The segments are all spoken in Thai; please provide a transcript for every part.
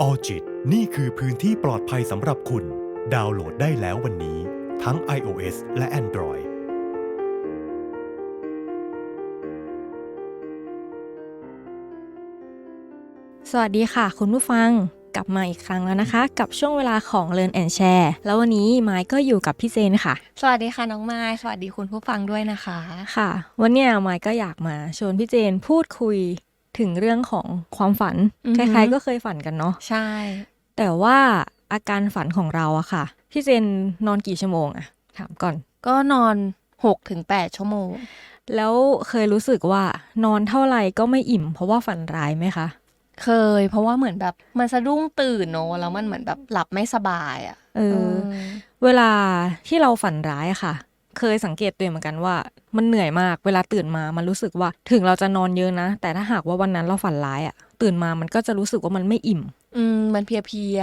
ออจิตนี่คือพื้นที่ปลอดภัยสำหรับคุณ ดาวน์โหลดได้แล้ววันนี้ ทั้ง iOS และ Android สวัสดีค่ะ คุณผู้ฟังกลับมาอีกครั้งแล้วนะคะ กับช่วงเวลาของ Learn and Share แล้ววันนี้ไม้ก็อยู่กับพี่เจนค่ะ สวัสดีค่ะน้องไม้สวัสดีคุณผู้ฟังด้วยนะคะ ค่ะ วันเนี้ยไม้ก็อยากมาชวนพี่เจนพูดคุย ถึงเรื่องของความฝันอือใคฮึรๆก็เคยฝันกันเนาะใช่ แต่ว่าอาการฝันของเราอะค่ะ พี่เจนนอนกี่ชั่วโมงอะถามก่อน ก็นอน6ถึง8ชั่วโมง แล้วเคยรู้สึกว่านอนเท่าไหร่ก็ไม่อิ่ม เพราะว่าฝันร้ายไหมคะ เคย เพราะว่าเหมือนแบบมันสะดุ้งตื่นเนอะแล้วมันเหมือนแบบหลับไม่สบายอะเออเออ เวลาที่เราฝันร้ายอะค่ะ เคยสังเกตตัวเองเหมือนกันว่า มันเหนื่อยมากเวลาตื่นมามันรู้สึกว่า ถึงเราจะนอนเยอะนะ แต่ถ้าหากว่าวันนั้นเราฝันร้ายอะตื่นมามันก็จะรู้สึกว่ามันไม่อิ่ม อืมมันเพลีย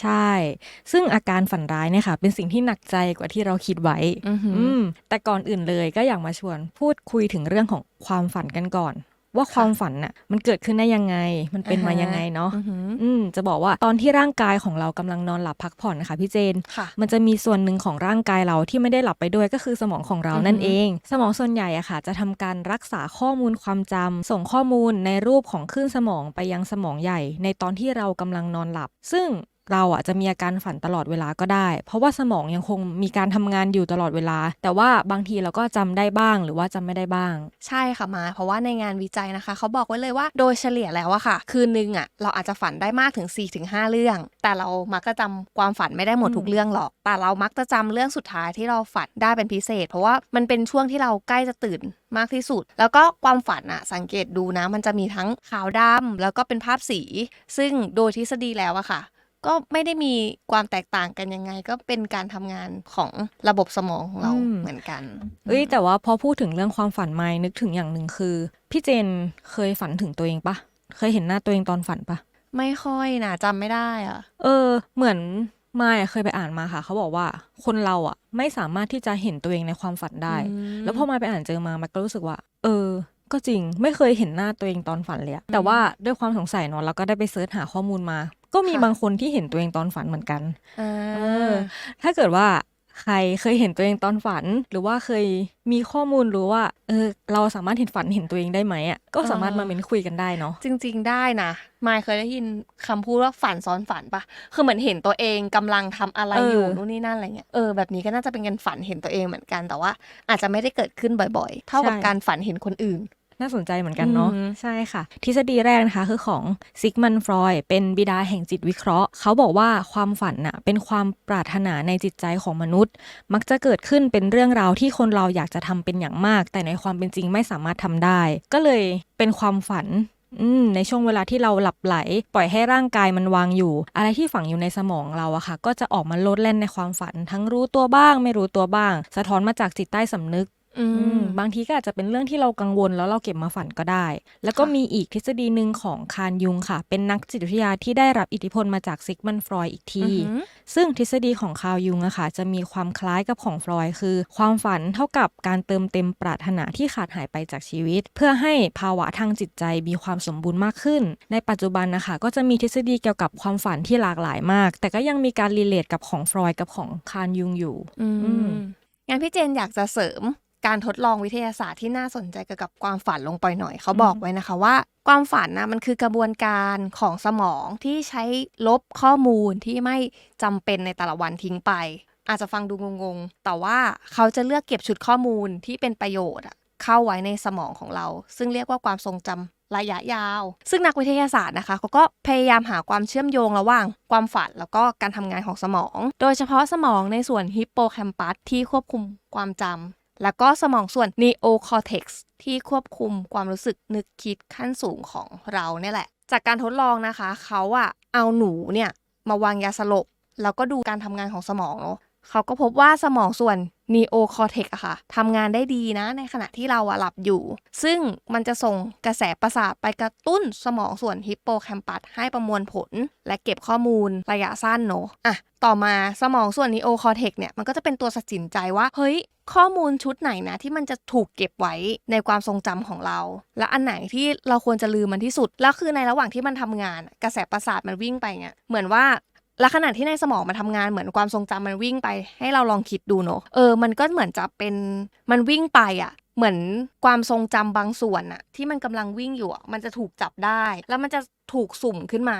ใช่ ซึ่งอาการฝันร้ายเนี่ยค่ะ เป็นสิ่งที่หนักใจกว่าที่เราคิดไว้ๆอือหืออืมแต่ก่อนอื่นเลยก็อยากมาชวนพูดคุยถึงเรื่องของความฝันกันก่อน ว่าความฝันน่ะมันเกิดขึ้นได้ยังไง มันเป็นมายังไงเนาะอือหืออืมจะบอกว่าตอนที่ร่างกายของเรากำลังนอนหลับพักผ่อนนะคะพี่เจนค่ะมันจะมีส่วนหนึ่งของร่างกายเราที่ไม่ได้หลับไปด้วยก็คือสมองของเราอือฮึนั่นเอง สมองส่วนใหญ่อะค่ะ จะทำการรักษาข้อมูลความจำส่งข้อมูลในรูปของคลื่นสมองไปยังสมองใหญ่ ในตอนที่เรากำลังนอนหลับ ซึ่ง เราอะจะมีอาการฝันตลอดเวลาก็ได้ เพราะว่าสมองยังคงมีการทำงานอยู่ตลอดเวลา แต่ว่าบางทีเราก็จำได้บ้างหรือว่าจำไม่ได้บ้าง ใช่ค่ะมา เพราะว่าในงานวิจัยนะคะ เขาบอกไว้เลยว่าโดยเฉลี่ยแล้วอะค่ะ คืนนึงอะเราอาจจะฝันได้มากถึง 4-5 เรื่อง แต่เรามักจะจำความฝันไม่ได้หมดอืมทุกเรื่องหรอก แต่เรามักจะจำเรื่องสุดท้ายที่เราฝันได้เป็นพิเศษ เพราะว่ามันเป็นช่วงที่เราใกล้จะตื่นมากที่สุด แล้วก็ความฝันอะสังเกตดูนะ มันจะมีทั้งขาวดำแล้วก็เป็นภาพสี ซึ่งโดยทฤษฎีแล้วอะค่ะ ก็ไม่ได้มีความแตกต่างกันยังไง ก็เป็นการทำงานของระบบสมองของเราอืม เหมือนกันเอ้ยแต่ว่าพอพูดถึงเรื่องความฝันไม่นึกถึงอย่างหนึ่งคือ พี่เจนเคยฝันถึงตัวเองปะเคยเห็นหน้าตัวเองตอนฝันปะ ไม่ค่อยนะจำไม่ได้อะเออเหมือนมายอะเคยไปอ่านมาค่ะ เขาบอกว่าคนเราอะ ไม่สามารถที่จะเห็นตัวเองในความฝันได้ อืมแล้วพอมายไปอ่านเจอมามันก็รู้สึกว่า เออ ก็จริงไม่เคยเห็นหน้าตัวเองตอนฝันเลยอะแต่ว่าด้วยความสงสัยเนาะเราก็ได้ไปเสิร์ชหาข้อมูลมา ก็มีบางคนที่เห็นตัวเองตอนฝันเหมือนกันอ่าเออถ้าเกิดว่าใครเคยเห็นตัวเองตอนฝัน หรือว่าเคยมีข้อมูลรู้ว่าเออเราสามารถเห็นฝันเห็นตัวเองได้ไหมอะก็สามารถมาเม้นคุยกันได้เนาะจริง ๆ ได้นะมายเคยได้ยินคำพูดว่าฝันซ้อนฝันปะคือเหมือนเห็นตัวเองกำลังทำอะไรเออออยู่นู่นนี่นั่นอะไรเงี้ยเออแบบนี้ก็น่าจะเป็นการฝันเห็นตัวเองเหมือนกันแต่ว่า อาจจะไม่ได้เกิดขึ้นบ่อย ๆ เท่ากับการฝันเห็นคนอื่น น่าสนใจเหมือนกันเนาะอืมใช่ค่ะ ทฤษฎีแรกนะคะคือของซิกมันฟรอยเป็นบิดาแห่งจิตวิเคราะห์ เขาบอกว่าความฝันน่ะเป็นความปรารถนาในจิตใจของมนุษย์ มักจะเกิดขึ้นเป็นเรื่องราวที่คนเราอยากจะทำเป็นอย่างมาก แต่ในความเป็นจริงไม่สามารถทำได้ ก็เลยเป็นความฝันอืมในช่วงเวลาที่เราหลับไหล ปล่อยให้ร่างกายมันวางอยู่ อะไรที่ฝังอยู่ในสมองเราอะค่ะ ก็จะออกมาโลดแล่นในความฝัน ทั้งรู้ตัวบ้าง ไม่รู้ตัวบ้าง สะท้อนมาจากจิตใต้สำนึก อือืมมบางทีก็อาจจะเป็นเรื่องที่เรากังวลแล้วเราเก็บมาฝันก็ได้ แล้วก็ค่ะ มีอีกทฤษฎีหนึ่งของคาร์ลยุงค่ะ เป็นนักจิตวิทยาที่ได้รับอิทธิพลมาจากซิกมันฟรอยด์อีกทีอือหือซึ่งทฤษฎีของคาร์ลยุงอะค่ะ จะมีความคล้ายกับของฟรอยด์คือ ความฝันเท่ากับการเติมเต็มปรารถนาที่ขาดหายไปจากชีวิต เพื่อให้ภาวะทางจิตใจมีความสมบูรณ์มากขึ้น ในปัจจุบันนะคะก็จะมีทฤษฎีเกี่ยวกับความฝันที่หลากหลายมาก แต่ก็ยังมีการรีเลทกับของฟรอยด์กับของคาร์ลยุงอยู่ อือืม มงั้นพี่เจนอยากจะเสริม การทดลองวิทยาศาสตร์ที่น่าสนใจเกี่ยวกับความฝันลงไปหน่อยเขาบอกไว้นะคะว่า ความฝันนะมันคือกระบวนการของสมองที่ใช้ลบข้อมูลที่ไม่จำเป็นในแต่ละวันทิ้งไป อาจจะฟังดูงงๆ แต่ว่าเขาจะเลือกเก็บชุดข้อมูลที่เป็นประโยชน์อะเข้าไว้ในสมองของเรา ซึ่งเรียกว่าความทรงจำระยะยาว ซึ่งนักวิทยาศาสตร์นะคะเขาก็พยายามหาความเชื่อมโยงระหว่าง ความฝันแล้วก็การทำงานของสมอง โดยเฉพาะสมองในส่วนฮิปโปแคมปัสที่ควบคุมความจำ แล้วก็สมองส่วนนีโอคอร์เท็กซ์ที่ควบคุมความรู้สึกนึกคิดขั้นสูงของเราเนี่ยแหละ จากการทดลองนะคะ เขาอะเอาหนูเนี่ยมาวางยาสลบ แล้วก็ดูการทำงานของสมองเนาะ เขาก็พบว่าสมองส่วน neo cortex อะค่ะทำงานได้ดีนะ ในขณะที่เราอะหลับอยู่ ซึ่งมันจะส่งกระแสประสาทไปกระตุ้นสมองส่วนฮิปโปแคมปัสให้ประมวลผล และเก็บข้อมูลระยะสั้นเนอะอะต่อมาสมองส่วน neo cortex เนี่ยมันก็จะเป็นตัวตัดสินใจว่า เฮ้ย ข้อมูลชุดไหนนะ ที่มันจะถูกเก็บไว้ในความทรงจำของเรา และอันไหนที่เราควรจะลืมมันที่สุด แล้วคือในระหว่างที่มันทำงาน กระแสประสาทมันวิ่งไปเนี่ยเหมือนว่า และขณะที่ในสมองมันทำงานเหมือนความทรงจำมันวิ่งไป ให้เราลองคิดดูเนอะเออ มันก็เหมือนจะเป็นมันวิ่งไปอะเหมือนความทรงจำบางส่วนอะที่มันกำลังวิ่งอยู่อะมันจะถูกจับได้ แล้วมันจะถูกสุ่มขึ้นมา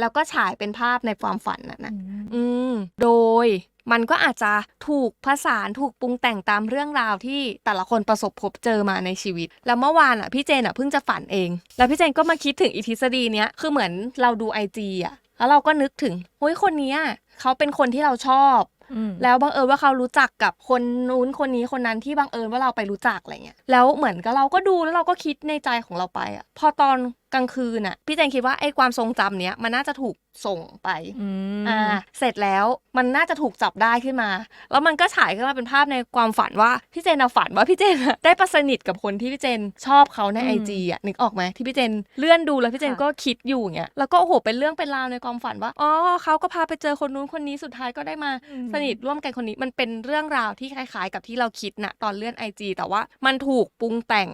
แล้วก็ฉายเป็นภาพในความฝันน่ะนะอืมโดยมันก็อาจจะถูกผสานถูกปรุงแต่งตามเรื่องราวที่แต่ละคนประสบพบเจอมาในชีวิต แล้วเมื่อวานอะพี่เจนอะเพิ่งจะฝันเอง แล้วพี่เจนก็มาคิดถึงอีทฤษฎีเนี้ยคือเหมือนเราดูไอจีอะ แล้วเราก็นึกถึงเฮ้ยคนเนี้ยเขาเป็นคนที่เราชอบอืมแล้วบังเอิญว่าเขารู้จักกับคนนู้นคนนี้คนนั้นที่บังเอิญว่าเราไปรู้จักอะไรเงี้ยแล้วเหมือนกับเราก็ดูแล้วเราก็คิดในใจของเราไปอะพอตอน กลางคืนอะพี่แจงคิดว่าไอ้ความทรงจำเนี้ยมันน่าจะถูกส่งไปอืมอ่าเสร็จแล้วมันน่าจะถูกจับได้ขึ้นมา แล้วมันก็ฉายขึ้นมาเป็นภาพในความฝันว่าพี่เจนอะฝันว่าพี่เจนอะได้ประสนิทกับคนที่พี่เจนชอบเขาในอืมไอจีอะนึกออกไหมที่พี่เจนเลื่อนดูแล้วพี่เจนค่ะก็คิดอยู่อย่างเงี้ยแล้วก็โอ้โหเป็นเรื่องเป็นราวในความฝันว่าอ๋อเขาก็พาไปเจอคนนู้นคนนี้สุดท้ายก็ได้มาสนิทร่วมกันคนนี้มันเป็นเรื่องราวที่คล้าย ๆ กับที่เราคิดนะตอนเลื่อนไอจีแต่ว่ามันถูกปรุงแต่ง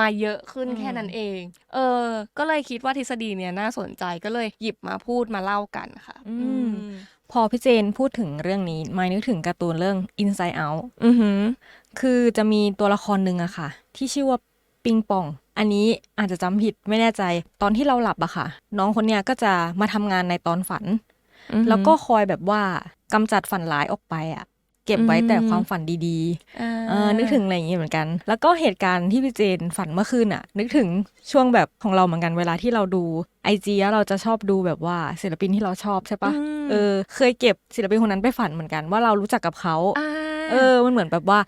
มาเยอะขึ้นอืมแค่นั้นเอง เออ ก็เลยคิดว่าทฤษฎีเนี่ยน่าสนใจก็เลยหยิบมาพูดมาเล่ากันค่ะ อืมพอพี่เจนพูดถึงเรื่องนี้มานึกถึงการ์ตูนเรื่อง Inside Out อือหือ คือจะมีตัวละครหนึ่งอะค่ะ ที่ชื่อว่าปิงปอง อันนี้อาจจะจำผิดไม่แน่ใจ ตอนที่เราหลับอะค่ะ น้องคนเนี้ยก็จะมาทำงานในตอนฝันอือหือแล้วก็คอยแบบว่ากำจัดฝันร้ายออกไปอะ เก็บไว้อืมแต่ความฝันดีอ่าๆเออนึกถึงอะไรอย่างงี้เหมือนกัน แล้วก็เหตุการณ์ที่พี่เจนฝันเมื่อคืนอะนึกถึงช่วงแบบของเราเหมือนกันเวลาที่เราดูไอจีแล้วเราจะชอบดูแบบว่าศิลปินที่เราชอบใช่ปะมเออ เคยเก็บศิลปินคนนั้นไปฝันเหมือนกันว่าเรารู้จักกับเขาอ่า เออ มันเหมือนแบบว่า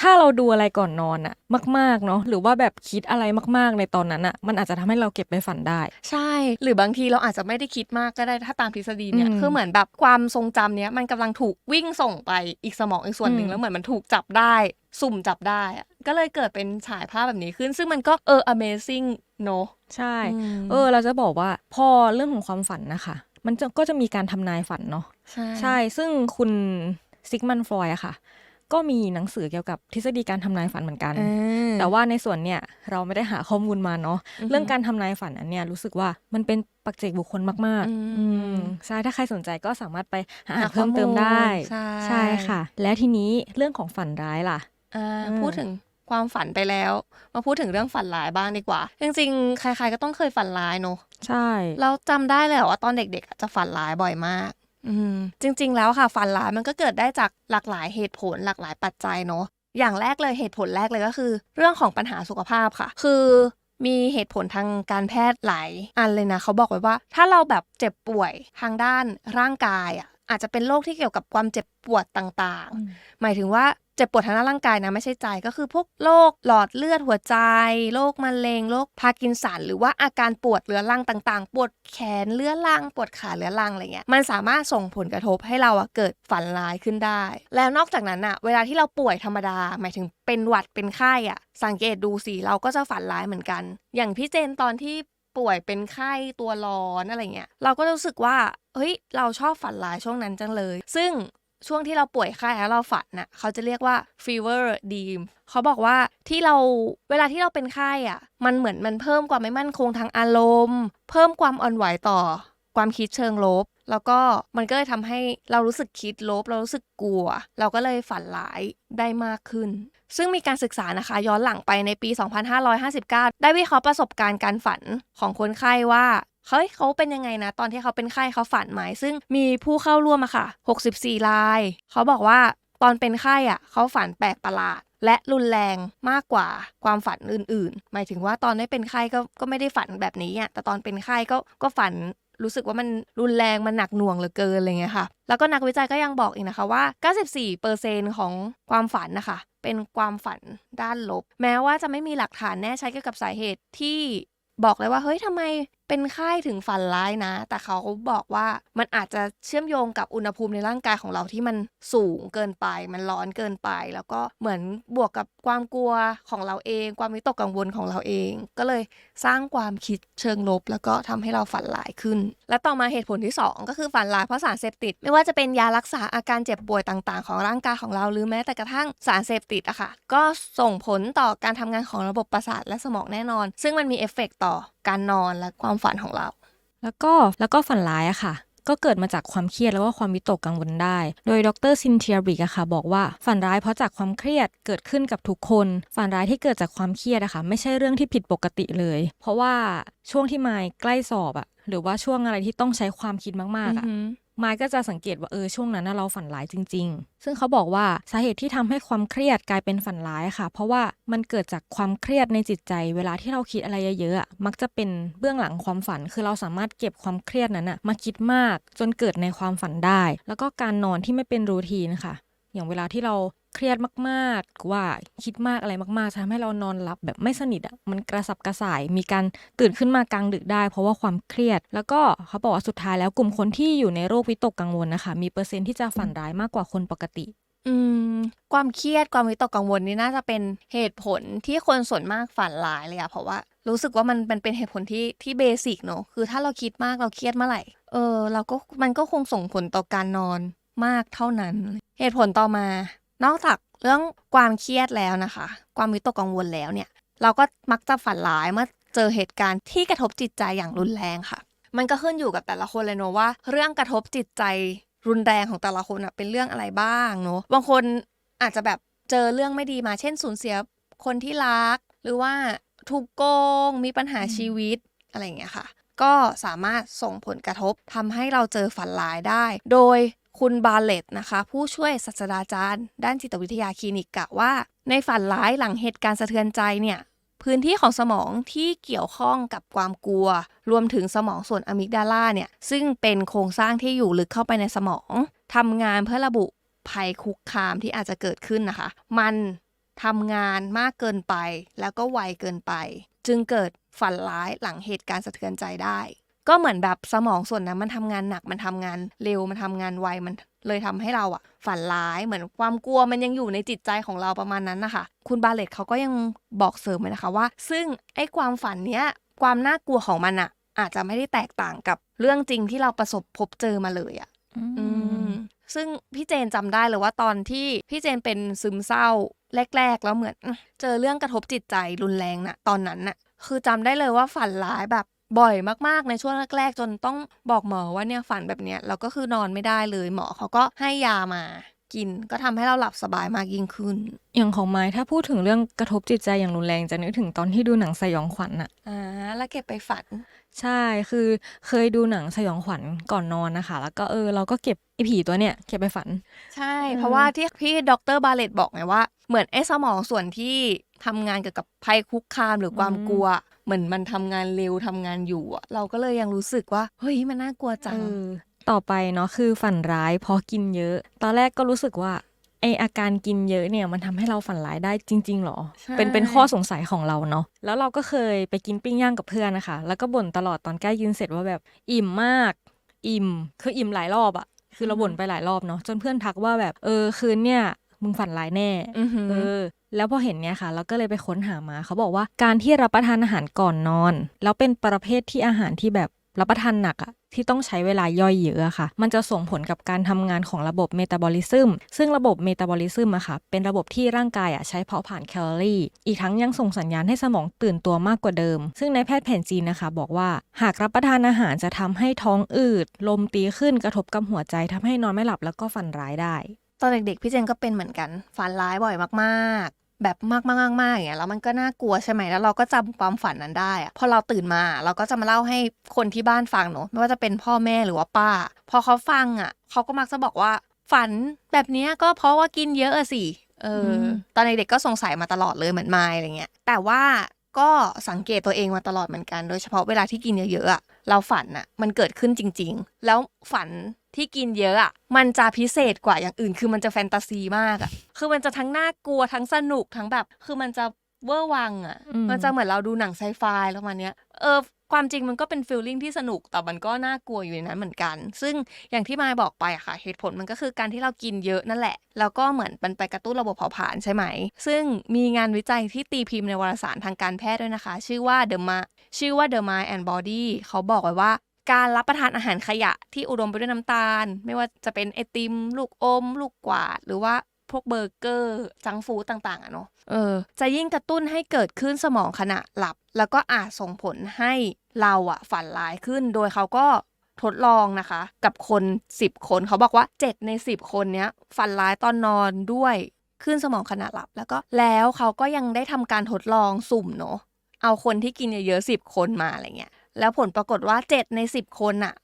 ถ้าเราดูอะไรก่อนนอนอะมาก ๆ เนาะหรือว่าแบบคิดอะไรมากๆในตอนนั้นอะมันอาจจะทำให้เราเก็บไปฝันได้ ใช่ หรือบางทีเราอาจจะไม่ได้คิดมากก็ได้ถ้าตามทฤษฎีเนี่ยอืมคือเหมือนแบบความทรงจำเนี้ยมันกำลังถูกวิ่งส่งไปอีกสมองอีกส่วนหนึ่งอืมแล้วเหมือนมันถูกจับได้ สุ่มจับได้อะก็เลยเกิดเป็นฉายภาพแบบนี้ขึ้น ซึ่งมันก็เออ amazing เนอะใช่มเออ เราจะบอกว่าพอเรื่องของความฝันนะคะ มันจะก็จะมีการทำนายฝันเนาะใช่ใช่ ซึ่งคุณซิกมันฟรอยอะค่ะ ก็มีหนังสือเกี่ยวกับทฤษฎีการทำนายฝันเหมือนกันอ่าแต่ว่าในส่วนเนี่ยเราไม่ได้หาข้อมูลมาเนาะอือฮึเรื่องการทำนายฝันอันเนี้ยรู้สึกว่ามันเป็นปัจเจกบุคคลมากอืมๆอืมใช่ถ้าใครสนใจก็สามารถไปหาหาอ่านเพิ่มเติมได้ข้อมูลใช่ใช่ค่ะ และทีนี้เรื่องของฝันร้ายล่ะอ่าอืมพูดถึงความฝันไปแล้ว มาพูดถึงเรื่องฝันร้ายบ้างดีกว่า จริงๆ ใครๆก็ต้องเคยฝันร้ายเนอะใช่ เราจำได้เลยเหรอว่าตอนเด็กๆอะจะฝันร้ายบ่อยมากอืม จริง ๆ แล้วค่ะฟันร้ายมันก็เกิดได้จากหลากหลายเหตุผลหลากหลายปัจจัยเนาะอย่างแรกเลยเหตุผลแรกเลยก็คือ เรื่องของปัญหาสุขภาพค่ะ คือมีเหตุผลทางการแพทย์หลายอันเลยนะเขาบอกไว้ว่า ถ้าเราแบบเจ็บป่วยทางด้านร่างกายอะ อาจจะเป็นโรคที่เกี่ยวกับความเจ็บปวดต่างๆ หมายถึงว่าเจ็บปวดทางด้านร่างกายนะไม่ใช่ใจก็คือพวกโรคหลอดเลือดหัวใจโรคมะเร็งโรคพาร์กินสันหรือว่าอาการปวดเรื้อรังต่างๆ ปวดแขนเรื้อรัง ปวดขาเรื้อรังอะไรเงี้ยมันสามารถส่งผลกระทบให้เราอะเกิดฝันร้ายขึ้นได้ แล้วนอกจากนั้นอะเวลาที่เราป่วยธรรมดา หมายถึงเป็นหวัดเป็นไข้อะสังเกตดูสิเราก็จะฝันร้ายเหมือนกัน อย่างพี่เจนตอนที่ป่วยเป็นไข้ตัวร้อนอะไรเงี้ยเราก็รู้สึกว่า เฮ้ย เราชอบฝันร้ายช่วงนั้นจังเลย ซึ่งช่วงที่เราป่วยไข้แล้วเราฝันน่ะเขาจะเรียกว่า fever dream เขาบอกว่าที่เราเวลาที่เราเป็นไข้อะ มันเหมือนมันเพิ่มความไม่มั่นคงทางอารมณ์ เพิ่มความอ่อนไหวต่อความคิดเชิงลบ แล้วก็มันก็เลยทำให้เรารู้สึกคิดลบ เรารู้สึกกลัว เราก็เลยฝันร้ายได้มากขึ้น ซึ่งมีการศึกษานะคะ ย้อนหลังไปในปี 2559 ได้วิเคราะห์ประสบการณ์การฝันของคนไข้ว่าเฮ้ยเขาเป็นยังไงนะ ตอนที่เขาเป็นไข้เขาฝันไหมซึ่งมีผู้เข้าร่วมอะค่ะ 64 ราย เขาบอกว่าตอนเป็นไข้อะเขาฝันแปลกประหลาด และรุนแรงมากกว่าความฝันอื่น ๆ หมายถึงว่าตอนไม่เป็นไข้ก็ก็ไม่ได้ฝันแบบนี้อะแต่ตอนเป็นไข้ก็ก็ฝัน รู้สึกว่ามันรุนแรงมันหนักหน่วงเหลือเกินอะไรเงี้ยค่ะ แล้วก็นักวิจัยก็ยังบอกอีกนะคะว่า 94%ของความฝันนะคะ เป็นความฝันด้านลบ แม้ว่าจะไม่มีหลักฐานแน่ชัดเกี่ยวกับสาเหตุที่บอกเลยว่าเฮ้ยทำไม เป็นไข้ถึงฝันร้ายนะ แต่เขาบอกว่ามันอาจจะเชื่อมโยงกับอุณหภูมิในร่างกายของเราที่มันสูงเกินไป มันร้อนเกินไป แล้วก็เหมือนบวกกับความกลัวของเราเอง ความวิตกกังวลของเราเอง ก็เลยสร้างความคิดเชิงลบ แล้วก็ทำให้เราฝันร้ายขึ้น และต่อมาเหตุผลที่สองก็คือฝันร้ายเพราะสารเสพติด ไม่ว่าจะเป็นยารักษาอาการเจ็บป่วยต่างๆ ของร่างกายของเราหรือแม้แต่กระทั่งสารเสพติดอะค่ะ ก็ส่งผลต่อการทำงานของระบบประสาทและสมองแน่นอน ซึ่งมันมีเอฟเฟกต์ต่อการนอนและความฝันของเรา แล้วก็แล้วก็ฝันร้ายอะค่ะ ก็เกิดมาจากความเครียดแล้วก็ความวิตกกังวลได้ โดยดรซินเทียบริกอะค่ะ บอกว่าฝันร้ายเพราะจากความเครียดเกิดขึ้นกับทุกคน ฝันร้ายที่เกิดจากความเครียดอะค่ะ ไม่ใช่เรื่องที่ผิดปกติเลย เพราะว่าช่วงที่มายใกล้สอบอะหรือว่าช่วงอะไรที่ต้องใช้ความคิดมากๆอะ มายก็จะสังเกตว่าเออช่วงนั้นเราฝันร้ายจริง ๆ ซึ่งเขาบอกว่าสาเหตุที่ทำให้ความเครียดกลายเป็นฝันร้ายค่ะ เพราะว่ามันเกิดจากความเครียดในจิตใจ เวลาที่เราคิดอะไรเยอะๆมักจะเป็นเบื้องหลังความฝัน คือเราสามารถเก็บความเครียดนั้นอะมาคิดมาก จนเกิดในความฝันได้ แล้วก็การนอนที่ไม่เป็นรูทีนค่ะ อย่างเวลาที่เราเครียดมากๆว่าคิดมากอะไรมากๆทำให้เรานอนหลับแบบไม่สนิทอะมันกระสับกระส่ายมีการตื่นขึ้นมากลางดึกได้ เพราะว่าความเครียด แล้วก็เขาบอกว่าสุดท้ายแล้วกลุ่มคนที่อยู่ในโรควิตกกังวลนะคะ มีเปอร์เซ็นต์ที่จะฝันร้ายมากกว่าคนปกติอืมความเครียดความวิตกกังวลนี่น่าจะเป็นเหตุผลที่คนส่วนมากฝันร้ายเลยอะเพราะว่ารู้สึกว่ามันมันเป็นเหตุผลที่ที่เบสิกเนอะคือถ้าเราคิดมากเราเครียดเมื่อไหร่เออเราก็มันก็คงส่งผลต่อการนอน มากเท่านั้น เหตุผลต่อมา นอกจากเรื่องความเครียดแล้วนะคะ ความวิตกกังวลแล้วเนี่ย เราก็มักจะฝันร้ายเมื่อเจอเหตุการณ์ที่กระทบจิตใจอย่างรุนแรงค่ะ มันก็ขึ้นอยู่กับแต่ละคนเลยเนอะว่า เรื่องกระทบจิตใจรุนแรงของแต่ละคนอะเป็นเรื่องอะไรบ้างเนอะบางคนอาจจะแบบเจอเรื่องไม่ดีมา เช่นสูญเสียคนที่รัก หรือว่าถูกโกงมีปัญหาชีวิตอะไรอย่างเงี้ยค่ะ ก็สามารถส่งผลกระทบทำให้เราเจอฝันร้ายได้ โดย คุณบาเลตนะคะ ผู้ช่วยศาสตราจารย์ ด้านจิตวิทยาคลินิกกล่าวว่า ในฝันร้ายหลังเหตุการณ์สะเทือนใจเนี่ยพื้นที่ของสมองที่เกี่ยวข้องกับความกลัว รวมถึงสมองส่วนอะมิกดาลาเนี่ยซึ่งเป็นโครงสร้างที่อยู่ลึกเข้าไปในสมองทำงานเพื่อระบุภัยคุกคามที่อาจจะเกิดขึ้นนะคะ มันทำงานมากเกินไปแล้วก็ไวเกินไป จึงเกิดฝันร้ายหลังเหตุการณ์สะเทือนใจได้ ก็เหมือนแบบสมองส่วนนั้นมันทำงานหนักมันทำงานเร็วมันทำงานไวมันเลยทำให้เราอะฝันร้ายเหมือนความกลัวมันยังอยู่ในจิตใจของเราประมาณนั้นนะคะคุณบาเลตเขาก็ยังบอกเสริมเลยนะคะว่า ซึ่งไอ้ความฝันเนี้ยความน่ากลัวของมันอะอาจจะไม่ได้แตกต่างกับเรื่องจริงที่เราประสบพบเจอมาเลยอะอืมซึ่งพี่เจนจำได้เลยว่าตอนที่พี่เจนเป็นซึมเศร้าแรก ๆ แล้วเหมือนอื้อเจอเรื่องกระทบจิตใจรุนแรงนะตอนนั้นน่ะ คือจำได้เลยว่าฝันร้ายแบบ บ่อยมากๆ ในช่วงแรกๆ จนต้องบอกหมอว่าเนี่ยฝันแบบเนี้ยเราก็คือนอนไม่ได้เลยหมอเขาก็ให้ยามากินก็ทำให้เราหลับสบายมากยิ่งขึ้น อย่างของไม้ถ้าพูดถึงเรื่องกระทบจิตใจอย่างรุนแรงจะนึกถึงตอนที่ดูหนังสยองขวัญอะอ่าแล้วเก็บไปฝัน ใช่คือเคยดูหนังสยองขวัญก่อนนอนนะคะ แล้วก็เออเราก็เก็บไอผีตัวเนี้ยเก็บไปฝัน ใช่เออเพราะว่าที่พี่ดรบาเลตบอกไงว่า เหมือนไอ้สมองส่วนที่ทำงานเกี่ยวกับภัยคุกคามหรือความกลัว เหมือนมันทำงานเร็วทำงานอยู่อะเราก็เลยยังรู้สึกว่า เฮ้ยมันน่ากลัวจังเออต่อไปเนาะคือฝันร้ายเพราะกินเยอะ ตอนแรกก็รู้สึกว่าไออาการกินเยอะเนี่ยมันทำให้เราฝันร้ายได้จริง ๆหรอใช่เป็นเป็นข้อสงสัยของเราเนาะแล้วเราก็เคยไปกินปิ้งย่างกับเพื่อนนะคะ แล้วก็บ่นตลอดตอนใกล้ยินเสร็จว่าแบบอิ่มมาก อิ่ม คืออิ่มหลายรอบอะคือเราบ่นไปหลายรอบเนาะจนเพื่อนทักว่าแบบเออคืนเนี่ยมึงฝันร้ายแน่อือหือเออ แล้วพอเห็นเนี่ยค่ะ เราก็เลยไปค้นหามา เขาบอกว่าการที่รับประทานอาหารก่อนนอน แล้วเป็นประเภทที่อาหารที่แบบรับประทานหนักอะที่ต้องใช้เวลาย่อยเยอะอะค่ะ มันจะส่งผลกับการทำงานของระบบเมตาบอลิซึม ซึ่งระบบเมตาบอลิซึมอะค่ะ เป็นระบบที่ร่างกายอะใช้เผาผลาญแคลอรี่ อีกทั้งยังส่งสัญญาณให้สมองตื่นตัวมากกว่าเดิม ซึ่งในแพทย์แผนจีนนะคะ บอกว่า หากรับประทานอาหารจะทำให้ท้องอืด ลมตีขึ้นกระทบกับหัวใจทำให้นอนไม่หลับแล้วก็ฝันร้ายได้ ตอนเด็กๆพี่เจนก็เป็นเหมือนกัน ฝันร้ายบ่อยมากๆ แบบมากๆๆๆอย่างเงี้ยแล้วมันก็น่ากลัวใช่ไหมแล้วเราก็จำความฝันนั้นได้อะพอเราตื่นมาเราก็จะมาเล่าให้คนที่บ้านฟังเนอะไม่ว่าจะเป็นพ่อแม่หรือว่าป้า พอเขาฟังอะเขาก็มักจะบอกว่าฝันแบบเนี้ยก็เพราะว่ากินเยอะอะสิเอออมตอนเด็กๆก็สงสัยมาตลอดเลยเหมือนมายอะไรเงี้ย แต่ว่าก็สังเกตตัวเองมาตลอดเหมือนกัน โดยเฉพาะเวลาที่กินเยอะๆอะเราฝันอะมันเกิดขึ้นจริง ๆ แล้วฝัน ที่กินเยอะอะมันจะพิเศษกว่าอย่างอื่น คือมันจะแฟนตาซีมากอะคือมันจะทั้งน่ากลัวทั้งสนุกทั้งแบบ คือมันจะเวอร์วังอะอืมมันจะเหมือนเราดูหนังไซไฟแล้วมาเนี้ยเออความจริงมันก็เป็นฟีลลิ่งที่สนุก แต่มันก็น่ากลัวอยู่ในนั้นเหมือนกัน ซึ่งอย่างที่มายบอกไปอะค่ะ เหตุผลมันก็คือการที่เรากินเยอะนั่นแหละ แล้วก็เหมือนมันไปกระตุ้นระบบเผาผลาญใช่ไหม ซึ่งมีงานวิจัยที่ตีพิมพ์ในวารสารทางการแพทย์ด้วยนะคะ ชื่อว่า The Ma ชื่อว่า The Mind and Body เขาบอกไว้ว่า การรับประทานอาหารขยะที่อุดมไปด้วยน้ำตาล ไม่ว่าจะเป็นไอติม ลูกอม ลูกกวาด หรือว่าพวกเบอร์เกอร์ จังฟูดต่างๆอะเนาะเออ จะยิ่งกระตุ้นให้เกิดขึ้นสมองขณะหลับ แล้วก็อาจส่งผลให้เราอะฝันร้ายขึ้น โดยเขาก็ทดลองนะคะ กับคน 10 คนเขาบอกว่า 7 ใน 10 คนเนี้ยฝันร้ายตอนนอนด้วยขึ้นสมองขณะหลับ แล้วก็แล้วเขาก็ยังได้ทำการทดลองสุ่มเนาะเอาคนที่กินเยอะๆสิบคนมาอะไรเงี้ย แล้วผลปรากฏว่าเจ็ดในสิบคนอะ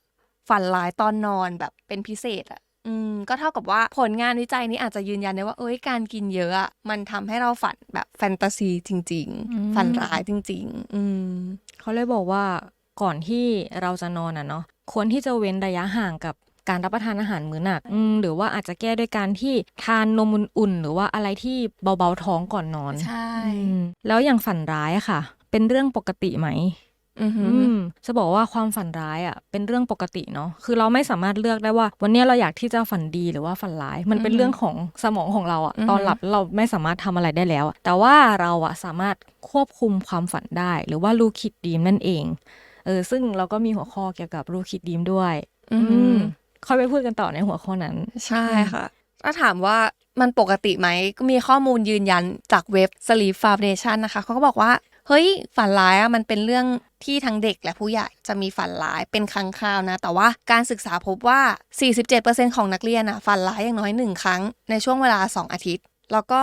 ฝันร้ายตอนนอนแบบเป็นพิเศษอะอืมก็เท่ากับว่าผลงานวิจัยนี้อาจจะยืนยันได้ว่าเอ้ยการกินเยอะอะมันทำให้เราฝันแบบแฟนตาซีจริงอืมๆฝันร้ายจริง ๆ อืมเขาเลยบอกว่าก่อนที่เราจะนอนอะเนาะควรที่จะเว้นระยะห่างกับการรับประทานอาหารมื้อหนักอืมหรือว่าอาจจะแก้ด้วยการที่ทานนมอุ่นๆหรือว่าอะไรที่เบาๆท้องก่อนนอน ใช่อืมแล้วอย่างฝันร้ายอะค่ะ เป็นเรื่องปกติไหม อือหือือ ม จะบอกว่าความฝันร้ายอะเป็นเรื่องปกติเนาะ คือเราไม่สามารถเลือกได้ว่า วันเนี้ยเราอยากที่จะฝันดีหรือว่าฝันร้าย มันเป็นอือฮึเรื่องของสมองของเราอะอือฮึตอนหลับเราไม่สามารถทำอะไรได้แล้วอะแต่ว่าเราอะสามารถควบคุมความฝันได้ หรือว่าลูคิดดีมนั่นเอง เออ ซึ่งเราก็มีหัวข้อเกี่ยวกับลูคิดดีมด้วย อือหือค่อยไปพูดกันต่อในหัวข้อนั้น ใช่ค่ะ ถ้าถามว่ามันปกติไหมก็มีข้อมูลยืนยันจากเว็บ Sleep Foundation นะคะ เขาก็บอกว่า เฮ้ยฝันร้ายอะมันเป็นเรื่องที่ทั้งเด็กและผู้ใหญ่จะมีฝันร้ายเป็นครั้งคราวนะ แต่ว่าการศึกษาพบว่า 47%ของนักเรียนอะฝันร้ายอย่างน้อยหนึ่งครั้ง ในช่วงเวลา 2 อาทิตย์ แล้วก็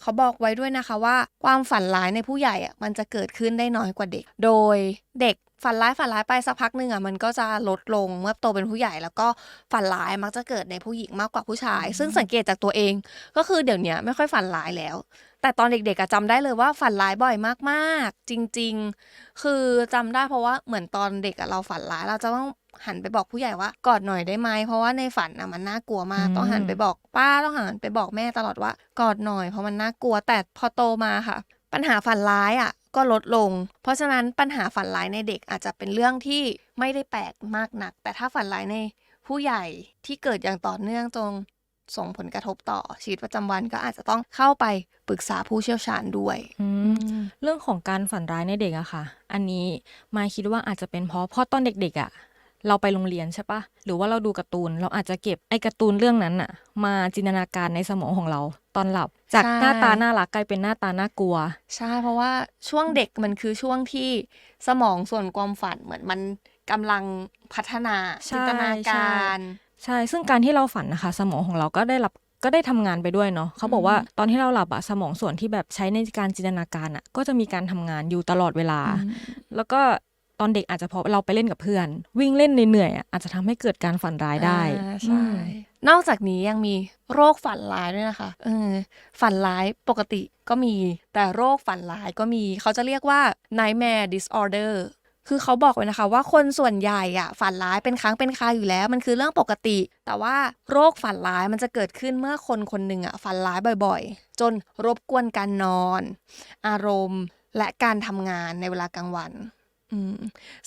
เขาบอกไว้ด้วยนะคะว่า ความฝันร้ายในผู้ใหญ่อะมันจะเกิดขึ้นได้น้อยกว่าเด็ก โดยเด็กฝันร้ายฝันร้ายไปสักพักหนึ่งอะมันก็จะลดลงเมื่อโตเป็นผู้ใหญ่ แล้วก็ฝันร้ายมักจะเกิดในผู้หญิงมากกว่าผู้ชาย ซึ่งสังเกตจากตัวเอง ก็คือเดี๋ยวนี้ไม่ค่อยฝันร้ายแล้ว แต่ตอนเด็กๆอะจำได้เลยว่าฝันร้ายบ่อยมากๆ จริง ๆ คือจำได้เพราะว่าเหมือนตอนเด็กอะเราฝันร้ายเราจะต้องหันไปบอกผู้ใหญ่ว่ากอดหน่อยได้ไหมเพราะว่าในฝันอะมันน่ากลัวมากอืมต้องหันไปบอกป้าต้องหันไปบอกแม่ตลอดว่ากอดหน่อยเพราะมันน่ากลัวแต่พอโตมาค่ะ ปัญหาฝันร้ายอะก็ลดลง เพราะฉะนั้นปัญหาฝันร้ายในเด็กอาจจะเป็นเรื่องที่ไม่ได้แปลกมากนัก แต่ถ้าฝันร้ายในผู้ใหญ่ที่เกิดอย่างต่อเนื่องจง ส่งผลกระทบต่อชีวิตประจำวันก็อาจจะต้องเข้าไปปรึกษาผู้เชี่ยวชาญด้วย อืมเรื่องของการฝันร้ายในเด็กอะค่ะ อันนี้มาคิดว่าอาจจะเป็นเพราะเพราะตอนเด็กๆอะเราไปโรงเรียนใช่ปะหรือว่าเราดูการ์ตูน เราอาจจะเก็บไอ้การ์ตูนเรื่องนั้นอะมาจินตนาการในสมองของเราตอนหลับ จากใช่ หน้าตาน่ารักกลายเป็นหน้าตาน่ากลัว ใช่เพราะว่าช่วงเด็กมันคือช่วงที่สมองส่วนความฝันเหมือนมันกำลังพัฒนาใช่จินตนาการ ใช่ ซึ่งการที่เราฝันนะคะ สมองของเราก็ได้รับก็ได้ทำงานไปด้วยเนาะเขาบอกว่าตอนที่เราหลับอะสมองส่วนที่แบบใช้ในการจินตนาการอะก็จะมีการทำงานอยู่ตลอดเวลา แล้วก็ตอนเด็กอาจจะพอเราไปเล่นกับเพื่อน วิ่งเล่นเหนื่อยๆอะอาจจะทำให้เกิดการฝันร้ายได้ อ่าใช่ อืม นอกจากนี้ยังมีโรคฝันร้ายด้วยนะคะเออฝันร้ายปกติก็มี แต่โรคฝันร้ายก็มี เขาจะเรียกว่า nightmare disorder คือเขาบอกไว้นะคะ ว่าคนส่วนใหญ่อะฝันร้ายเป็นครั้งเป็นคราวอยู่แล้ว มันคือเรื่องปกติ แต่ว่าโรคฝันร้ายมันจะเกิดขึ้นเมื่อคนคนหนึ่งอะฝันร้ายบ่อยๆ จนรบกวนการนอน อารมณ์ และการทำงานในเวลากลางวัน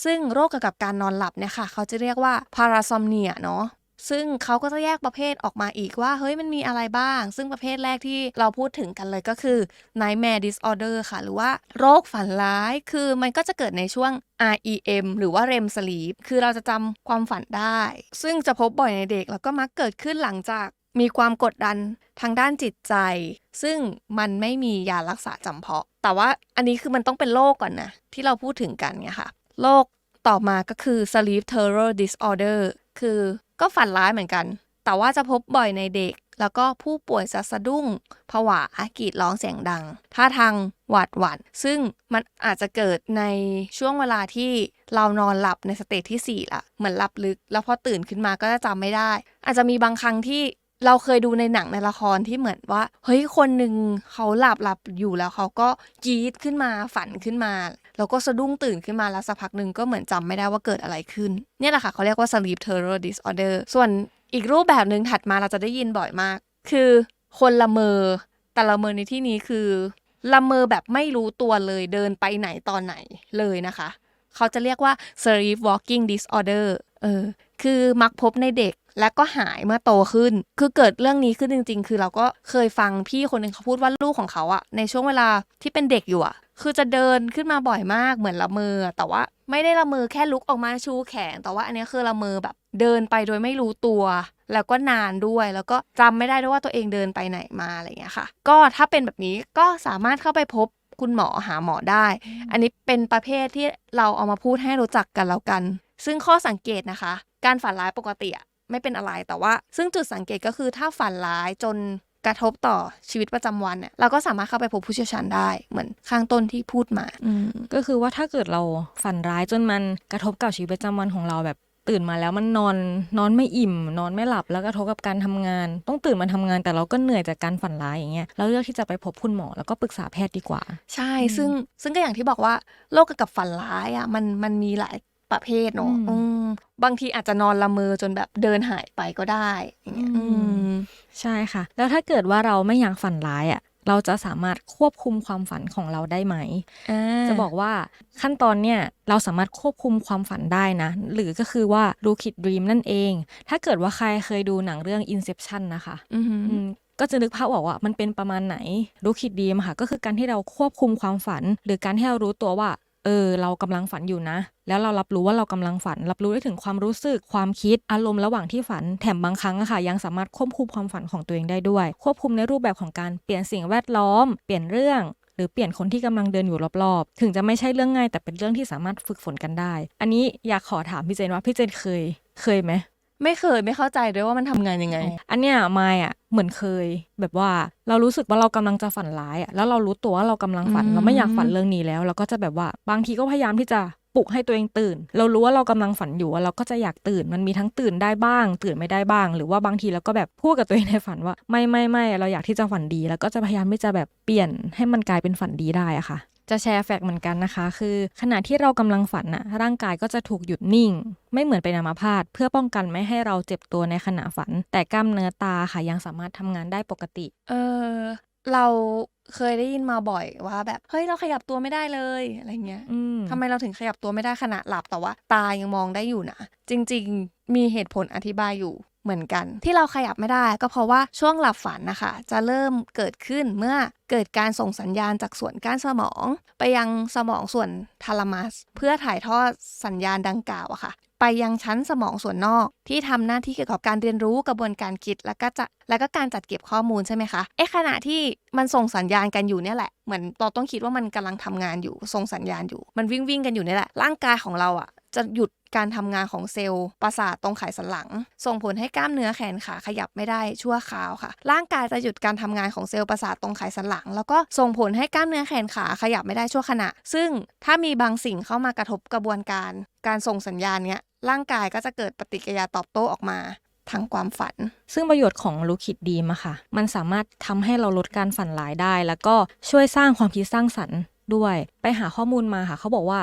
ซึ่งโรคเกี่ยวกับการนอนหลับเนี่ยค่ะ เขาจะเรียกว่า parasomnia เนาะ ซึ่งเขาก็จะแยกประเภทออกมาอีกว่า เฮ้ยมันมีอะไรบ้าง ซึ่งประเภทแรกที่เราพูดถึงกันเลยก็คือ nightmare disorder ค่ะ หรือว่าโรคฝันร้าย คือมันก็จะเกิดในช่วง REM หรือว่า REM sleep คือเราจะจำความฝันได้ ซึ่งจะพบบ่อยในเด็ก แล้วก็มักเกิดขึ้นหลังจากมีความกดดันทางด้านจิตใจ ซึ่งมันไม่มียารักษาจำเพาะ แต่ว่าอันนี้คือมันต้องเป็นโรคก่อนนะ ที่เราพูดถึงกันเนี่ยค่ะโรคต่อมาก็คือ sleep terror disorder คือ ก็ฝันร้ายเหมือนกัน แต่ว่าจะพบบ่อยในเด็ก แล้วก็ผู้ป่วยจะสะดุ้งผวากรีดร้องเสียงดังท่าทางหวาดหวั่นซึ่งมันอาจจะเกิดในช่วงเวลาที่เรานอนหลับในสเตจที่4ละเหมือนหลับลึก แล้วพอตื่นขึ้นมาก็จะจำไม่ได้ อาจจะมีบางครั้งที่ เราเคยดูในหนังในละครที่เหมือนว่า เฮ้ยคนหนึ่งเขาหลับหลับอยู่แล้วเขาก็กรีดขึ้นมาฝันขึ้นมา แล้วก็สะดุ้งตื่นขึ้นมาแล้วสักพักหนึ่งก็เหมือนจำไม่ได้ว่าเกิดอะไรขึ้น เนี่ยแหละค่ะเขาเรียกว่า sleep terror disorder ส่วนอีกรูปแบบหนึ่งถัดมาเราจะได้ยินบ่อยมาก คือคนละเมอ แต่ละเมอในที่นี้คือละเมอแบบไม่รู้ตัวเลยเดินไปไหนตอนไหนเลยนะคะ เขาจะเรียกว่า sleepwalking disorder เออ คือมักพบในเด็กและก็หายเมื่อโตขึ้น คือเกิดเรื่องนี้ขึ้นจริง ๆ คือเราก็เคยฟังพี่คนหนึ่งเขาพูดว่าลูกของเขาอะในช่วงเวลาที่เป็นเด็กอยู่อะคือจะเดินขึ้นมาบ่อยมากเหมือนละเมอ แต่ว่าไม่ได้ละเมอแค่ลุกออกมาชูแขน แต่ว่าอันนี้คือละเมอแบบเดินไปโดยไม่รู้ตัว แล้วก็นานด้วย แล้วก็จำไม่ได้ด้วยว่าตัวเองเดินไปไหนมาอะไรอย่างเงี้ยค่ะ ก็ถ้าเป็นแบบนี้ก็สามารถเข้าไปพบคุณหมอหาหมอได้ อันนี้เป็นประเภทที่เราเอามาพูดให้รู้จักกันแล้วกัน ซึ่งข้อสังเกตนะคะ การฝันร้ายปกติอะไม่เป็นอะไรแต่ว่า ซึ่งจุดสังเกตก็คือถ้าฝันร้ายจนกระทบต่อชีวิตประจำวันเนี่ยเราก็สามารถเข้าไปพบผู้เชี่ยวชาญได้เหมือนข้างต้นที่พูดมาอืมก็คือว่าถ้าเกิดเราฝันร้ายจนมันกระทบกับชีวิตประจำวันของเราแบบตื่นมาแล้วมันนอนนอนไม่อิ่ม นอนไม่หลับแล้วกระทบกับการทำงาน ต้องตื่นมาทำงานแต่เราก็เหนื่อยจากการฝันร้ายอย่างเงี้ยเราเลือกที่จะไปพบคุณหมอแล้วก็ปรึกษาแพทย์ดีกว่า ใช่ซึ่งซึ่งก็อย่างที่บอกว่าโรคเกี่ยวกับฝันร้ายอะมันมันมีหลาย ประเภทเนาะอืมอืมบางทีอาจจะนอนละเมอจนแบบเดินหายไปก็ได้อย่างเงี้ยอืมอืมใช่ค่ะ แล้วถ้าเกิดว่าเราไม่อยากฝันร้ายอะเราจะสามารถควบคุมความฝันของเราได้ไหม จะบอกว่าขั้นตอนเนี่ยเราสามารถควบคุมความฝันได้นะ หรือก็คือว่า lucid dream นั่นเอง ถ้าเกิดว่าใครเคยดูหนังเรื่อง Inception นะคะอือหืออืมก็จะนึกภาพออกว่ามันเป็นประมาณไหน lucid dream ค่ะ ก็คือการที่เราควบคุมความฝัน หรือการที่เรารู้ตัวว่า เออเรากำลังฝันอยู่นะ แล้วเรารับรู้ว่าเรากำลังฝัน รับรู้ได้ถึงความรู้สึกความคิดอารมณ์ระหว่างที่ฝันแถมบางครั้งอะค่ะ ยังสามารถควบคุมความฝันของตัวเองได้ด้วย ควบคุมในรูปแบบของการเปลี่ยนสิ่งแวดล้อม เปลี่ยนเรื่องหรือเปลี่ยนคนที่กำลังเดินอยู่รอบๆ ถึงจะไม่ใช่เรื่องง่ายแต่เป็นเรื่องที่สามารถฝึกฝนกันได้ อันนี้อยากขอถามพี่เจนว่าพี่เจนเคย เคยไหม ไม่เคยไม่เข้าใจด้วยว่ามันทำงานยังไง อันเนี้ยมายอะเหมือนเคย แบบว่าเรารู้สึกว่าเรากำลังจะฝันร้ายอะแล้วเรารู้ตัวว่าเรากำลังฝันอืมเราไม่อยากฝันเรื่องนี้แล้ว เราก็จะแบบว่าบางทีก็พยายามที่จะปลุกให้ตัวเองตื่น เรารู้ว่าเรากำลังฝันอยู่อะเราก็จะอยากตื่น มันมีทั้งตื่นได้บ้าง ตื่นไม่ได้บ้าง หรือว่าบางทีเราก็แบบพูดกับตัวเองในฝันว่า ไม่ไม่ไม่เราอยากที่จะฝันดี แล้วก็จะพยายามที่จะแบบเปลี่ยนให้มันกลายเป็นฝันดีได้อะค่ะ จะแชร์แฟกต์เหมือนกันนะคะ คือ ขณะที่เรากำลังฝันน่ะร่างกายก็จะถูกหยุดนิ่ง ไม่เหมือนเป็นอัมาพาตเพื่อป้องกันไม่ให้เราเจ็บตัวในขณะฝัน แต่กล้ามเนื้อตาค่ะยังสามารถทำงานได้ปกติ เออเราเคยได้ยินมาบ่อยว่า แบบเฮ้ยเราขยับตัวไม่ได้เลยอะไรเงี้ยอืมทำไมเราถึงขยับตัวไม่ได้ขณะหลับแต่ว่า ตายังมองได้อยู่นะจริง ๆ มีเหตุผลอธิบายอยู่ เหมือนกัน ที่เราขยับไม่ได้ก็เพราะว่าช่วงหลับฝันนะคะ จะเริ่มเกิดขึ้นเมื่อเกิดการส่งสัญญาณจากส่วนก้านสมอง ไปยังสมองส่วนทาลามัส เพื่อถ่ายทอดสัญญาณดังกล่าวอะค่ะ ไปยังชั้นสมองส่วนนอก ที่ทำหน้าที่เกี่ยวกับการเรียนรู้กระบวนการคิดแล้วก็จะแล้วก็การจัดเก็บข้อมูลใช่ไหมคะไอ้ขณะที่มันส่งสัญญาณกันอยู่เนี่ยแหละ เหมือนเราต้องคิดว่ามันกำลังทำงานอยู่ส่งสัญญาณอยู่ มันวิ่งวิ่งกันอยู่เนี่ยแหละร่างกายของเราอะ จะหยุดการทำงานของเซลล์ประสาทตรงไขสันหลัง ส่งผลให้กล้ามเนื้อแขนขาขยับไม่ได้ชั่วคราวค่ะ ร่างกายจะหยุดการทำงานของเซลล์ประสาทตรงไขสันหลัง แล้วก็ส่งผลให้กล้ามเนื้อแขนขาขยับไม่ได้ชั่วขณะ ซึ่งถ้ามีบางสิ่งเข้ามากระทบกระบวนการ การส่งสัญญาณเนี้ยร่างกายก็จะเกิดปฏิกิริยาตอบโต้ออกมาทางความฝัน ซึ่งประโยชน์ของลูคิดดีมอะค่ะ มันสามารถทำให้เราลดการฝันร้ายได้ แล้วก็ช่วยสร้างความคิดสร้างสรรค์ด้วย ไปหาข้อมูลมาค่ะ เขาบอกว่า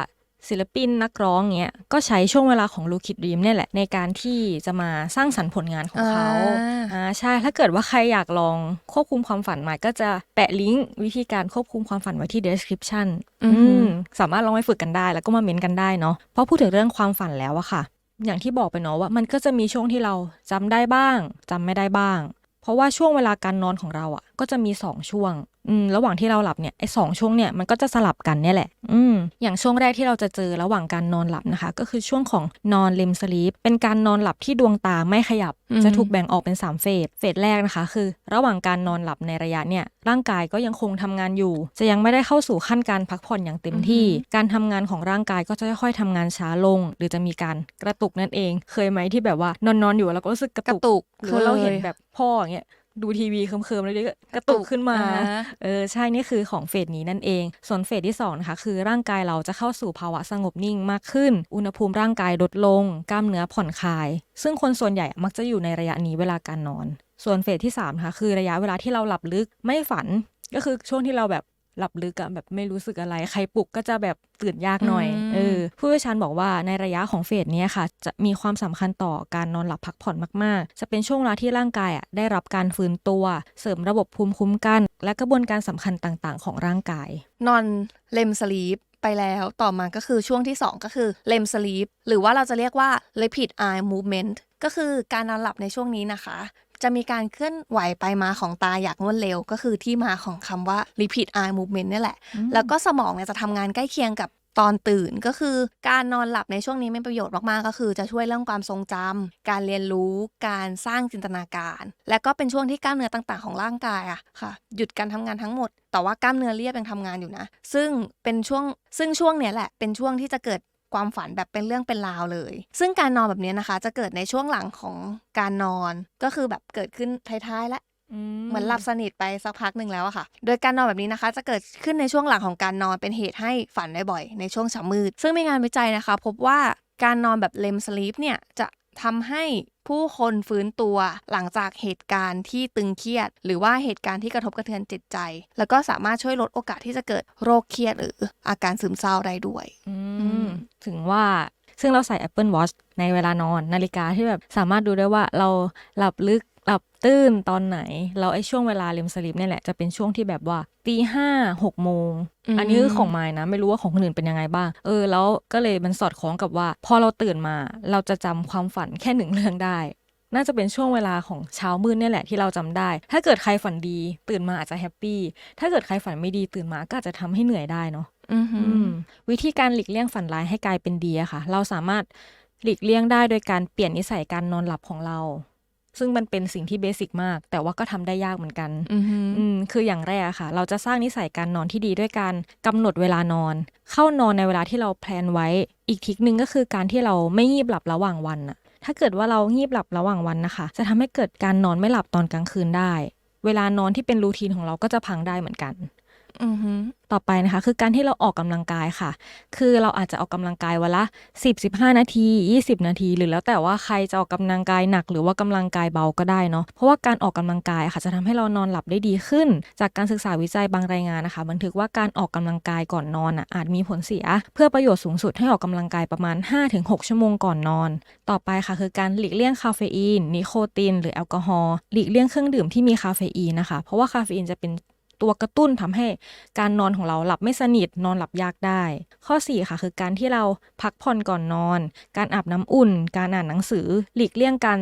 ศิลปินนักร้องเงี้ยก็ใช้ช่วงเวลาของลูคิดดีมเนี่ยแหละ ในการที่จะมาสร้างสรรค์ผลงานของเขาอ่าอ่าใช่ถ้าเกิดว่าใครอยากลองควบคุมความฝันมาก็จะแปะลิงก์วิธีการควบคุมความฝันไว้ที่ description อือหืออืมสามารถลองไปฝึกกันได้ แล้วก็มาเม้นกันได้เนาะเพราะพูดถึงเรื่องความฝันแล้วอะค่ะ อย่างที่บอกไปเนาะว่ามันก็จะมีช่วงที่เราจำได้บ้างจำไม่ได้บ้าง เพราะว่าช่วงเวลาการนอนของเราอะก็จะมีสองช่วง อืมระหว่างที่เราหลับเนี่ยไอ้สองช่วงเนี่ยมันก็จะสลับกันเนี่ยแหละ อืมอย่างช่วงแรกที่เราจะเจอระหว่างการนอนหลับนะคะ ก็คือช่วงของนอนเลมสลีปเป็นการนอนหลับที่ดวงตาไม่ขยับอืมจะถูกแบ่งออกเป็น 3 เฟสเฟสแรกนะคะ คือ ระหว่างการนอนหลับในระยะเนี่ยร่างกายก็ยังคงทำงานอยู่ จะยังไม่ได้เข้าสู่ขั้นการพักผ่อนอย่างเต็มที่ การทำงานของร่างกายก็จะค่อยๆทำงานช้าลง หรือจะมีการกระตุกนั่นเอง เคยไหมที่แบบว่านอนนอนๆอยู่แล้วก็รู้สึกกระกระตุกตุกหรือว่าเราเห็นคยแบบพ่ออย่างเงี้ย ดูทีวีเคิมๆแล้วก็กระตุกขึ้นมาอ่าเออใช่นี่คือของเฟสนี้นั่นเอง ส่วนเฟสที่2นะคะคือร่างกายเราจะเข้าสู่ภาวะสงบนิ่งมากขึ้น อุณหภูมิร่างกายลดลง กล้ามเนื้อผ่อนคลาย ซึ่งคนส่วนใหญ่มักจะอยู่ในระยะนี้เวลาการนอน ส่วนเฟสที่3นะคะคือระยะเวลาที่เราหลับลึกไม่ฝันก็คือช่วงที่เราแบบ หลับลึกอะแบบไม่รู้สึกอะไร ใครปลุกก็จะแบบตื่นยากหน่อยอืมเออผู้เชี่ยวชาญบอกว่าในระยะของเฟสเนี้ยค่ะ จะมีความสำคัญต่อการนอนหลับพักผ่อนมากๆ จะเป็นช่วงเวลาที่ร่างกายอะได้รับการฟื้นตัว เสริมระบบภูมิคุ้มกัน และกระบวนการสำคัญต่างๆ ของร่างกาย นอนเลมสลีปไปแล้วต่อมาก็คือช่วงที่ 2 ก็คือเลมสลีปหรือว่าเราจะเรียกว่า rapid eye movement ก็คือการนอนหลับในช่วงนี้นะคะ จะมีการเคลื่อนไหวไปมาของตาอย่างรวดเร็ว ก็คือที่มาของคำว่า rapid eye movement นี่แหละ แล้วก็สมองเนี่ยจะทำงานใกล้เคียงกับตอนตื่นก็คือการนอนหลับในช่วงนี้มีประโยชน์มาก ๆ ก็คือจะช่วยเรื่องความทรงจำการเรียนรู้การสร้างจินตนาการ และก็เป็นช่วงที่กล้ามเนื้อต่างๆ ของร่างกายอะค่ะ หยุดการทำงานทั้งหมด แต่ว่ากล้ามเนื้อเรียบยังทำงานอยู่นะ ซึ่งเป็นช่วงซึ่งช่วงเนี้ยแหละเป็นช่วงที่จะเกิด ความฝันแบบเป็นเรื่องเป็นราวเลย ซึ่งการนอนแบบเนี้ยนะคะ จะเกิดในช่วงหลังของการนอนก็คือแบบเกิดขึ้นท้ายๆและเหมือนหลับสนิทไปสักพักหนึ่งแล้วอะค่ะ โดยการนอนแบบนี้นะคะ จะเกิดขึ้นในช่วงหลังของการนอนเป็นเหตุให้ฝันได้บ่อยในช่วงเช้ามืด ซึ่งมีงานวิจัยนะคะ พบว่าการนอนแบบเลมสลีปเนี่ยจะ ทำให้ผู้คนฟื้นตัวหลังจากเหตุการณ์ที่ตึงเครียด หรือว่าเหตุการณ์ที่กระทบกระเทือนจิตใจ แล้วก็สามารถช่วยลดโอกาสที่จะเกิดโรคเครียดหรืออาการซึมเศร้าได้ด้วยถึงว่าซึ่งเราใส่ Apple Watch ในเวลานอนนาฬิกาที่แบบสามารถดูได้ว่าเราหลับลึก หลับตื้นตอนไหนเราไอ้ช่วงเวลาเลมสลิปเนี่ยแหละจะเป็นช่วงที่แบบว่าตีห้าหกโมงอืมอันนี้คือของไม้นะ ไม่รู้ว่าของคนอื่นเป็นยังไงบ้าง เออ แล้วก็เลยมันสอดคล้องกับว่า พอเราตื่นมา เราจะจำความฝันแค่หนึ่งเรื่องได้ น่าจะเป็นช่วงเวลาของเช้ามืดเนี่ยแหละที่เราจำได้ ถ้าเกิดใครฝันดี ตื่นมาอาจจะแฮปปี้ ถ้าเกิดใครฝันไม่ดีตื่นมาก็อาจจะทำให้เหนื่อยได้เนาะอือหืออืมวิธีการหลีกเลี่ยงฝันร้ายให้กลายเป็นดีอะค่ะ เราสามารถหลีกเลี่ยงได้โดยการเปลี่ยนนิสัยการนอนหลับของเรา ซึ่งมันเป็นสิ่งที่เบสิกมาก แต่ว่าก็ทำได้ยากเหมือนกันอือหืออืมคืออย่างแรกอะค่ะ เราจะสร้างนิสัยการนอนที่ดีด้วยการกำหนดเวลานอน เข้านอนในเวลาที่เราแพลนไว้ อีกทริกหนึ่งก็คือการที่เราไม่งีบหลับระหว่างวันอะถ้าเกิดว่าเรางีบหลับระหว่างวันนะคะ จะทำให้เกิดการนอนไม่หลับตอนกลางคืนได้ เวลานอนที่เป็นรูทีนของเราก็จะพังได้เหมือนกัน อือหือต่อไปนะคะ คือการที่เราออกกำลังกายค่ะ คือเราอาจจะออกกำลังกายวันละ10 15 นาที 20 นาที หรือแล้วแต่ว่าใครจะออกกำลังกายหนัก หรือว่ากำลังกายเบาก็ได้เนาะเพราะว่าการออกกำลังกายค่ะ จะทำให้เรานอนหลับได้ดีขึ้น จากการศึกษาวิจัยบางรายงานนะคะ บันทึกว่าการออกกำลังกายก่อนนอนอะอาจมีผลเสีย เพื่อประโยชน์สูงสุดให้ออกกำลังกายประมาณ 5-6 ชั่วโมงก่อนนอน ต่อไปค่ะ คือการหลีกเลี่ยงคาเฟอีนนิโคตินหรือแอลกอฮอล์หลีกเลี่ยงเครื่องดื่มที่มีคาเฟอีนนะคะเพราะว่าคาเฟอีนจะเป็น ตัวกระตุ้นทำให้การนอนของเราหลับไม่สนิทนอนหลับยากได้ ข้อ 4 ค่ะ คือการที่เราพักผ่อนก่อนนอน การอาบน้ำอุ่น การอ่านหนังสือ หลีกเลี่ยงการ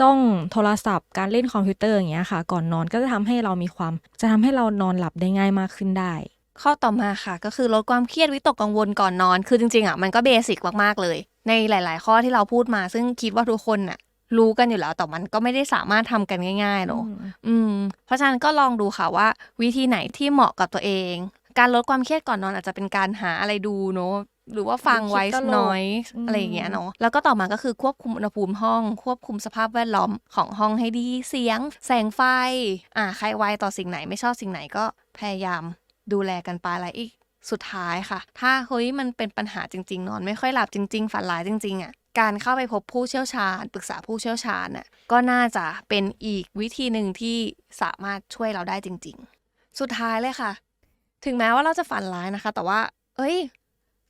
จ้องโทรศัพท์ การเล่นคอมพิวเตอร์อย่างเงี้ยค่ะ ก่อนนอนก็จะทำให้เรามีความ จะทำให้เรานอนหลับได้ง่ายมากขึ้นได้ข้อต่อมาค่ะ ก็คือลดความเครียดวิตกกังวลก่อนนอน คือจริงๆอะมันก็เบสิกมากๆเลย ในหลาย ๆ ข้อที่เราพูดมา ซึ่งคิดว่าทุกคนน่ะ รู้กันอยู่แล้ว แต่มันก็ไม่ได้สามารถทำกันง่ายๆเนอะอืม เพราะฉะนั้นก็ลองดูค่ะว่า วิธีไหนที่เหมาะกับตัวเอง การลดความเครียดก่อนนอนอาจจะเป็นการหาอะไรดูเนอะหรือว่าฟังดูคลิปไว้ตลกน้อยอืมอะไรอย่างเงี้ยเนาะแล้วก็ต่อมาก็คือควบคุมอุณหภูมิห้อง ควบคุมสภาพแวดล้อมของห้องให้ดีเสียง แสงไฟ อ่าใครไวต่อสิ่งไหนไม่ชอบสิ่งไหนก็พยายามดูแลกันไปอะไรอีกสุดท้ายค่ะ ถ้าเฮ้ยมันเป็นปัญหาจริง ๆ นอนไม่ค่อยหลับจริง ๆ ฝันร้ายจริง ๆอะ การเข้าไปพบผู้เชี่ยวชาญ ปรึกษาผู้เชี่ยวชาญน่ะก็น่าจะเป็นอีกวิธีหนึ่งที่สามารถช่วยเราได้จริง ๆ สุดท้ายเลยค่ะ ถึงแม้ว่าเราจะฝันร้ายนะคะ แต่ว่า เอ้ย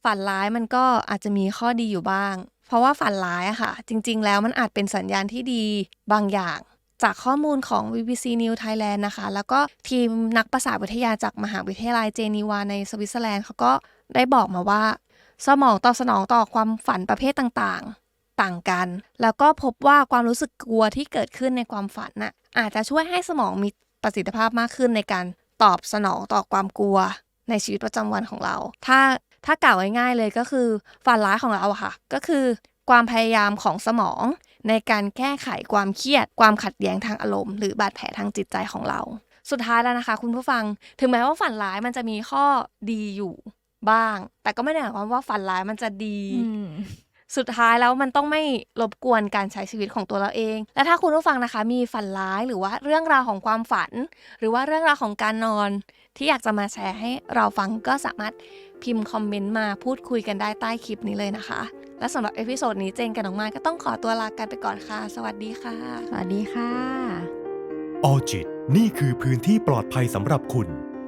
ฝันร้ายมันก็อาจจะมีข้อดีอยู่บ้าง เพราะว่าฝันร้ายอะค่ะ จริง ๆ แล้วมันอาจเป็นสัญญาณที่ดีบางอย่าง จากข้อมูลของ BBC News Thailand นะคะ แล้วก็ทีมนักประสาทวิทยาจากมหาวิทยาลัยเจนีวาในสวิตเซอร์แลนด์เขาก็ได้บอกมาว่า สมองตอบสนองต่อความฝันประเภทต่างๆ ต่างกัน แล้วก็พบว่าความรู้สึกกลัวที่เกิดขึ้นในความฝันน่ะอาจจะช่วยให้สมองมีประสิทธิภาพมากขึ้นในการตอบสนองต่อความกลัว ในชีวิตประจำวันของเรา ถ้าถ้ากล่าวง่ายๆเลยก็คือฝันร้ายของเราค่ะ ก็คือความพยายามของสมอง ในการแก้ไขความเครียด ความขัดแย้งทางอารมณ์หรือบาดแผลทางจิตใจของเรา สุดท้ายแล้วนะคะ คุณผู้ฟัง ถึงแม้ว่าฝันร้ายมันจะมีข้อดีอยู่ บ้าง แต่ก็ไม่ได้หมายความว่าฝันร้ายมันจะดีอืมสุดท้ายแล้วมันต้องไม่รบกวนการใช้ชีวิตของตัวเราเอง และถ้าคุณผู้ฟังนะคะ มีฝันร้ายหรือว่าเรื่องราวของความฝัน หรือว่าเรื่องราวของการนอน ที่อยากจะมาแชร์ให้เราฟังก็สามารถพิมพ์คอมเมนต์มาพูดคุยกันได้ใต้คลิปนี้เลยนะคะ และสำหรับเอพิโซดนี้เจนกับน้องมายก็ต้องขอตัวลากันไปก่อนค่ะ สวัสดีค่ะ สวัสดีค่ะ ออจิต นี่คือพื้นที่ปลอดภัยสำหรับคุณ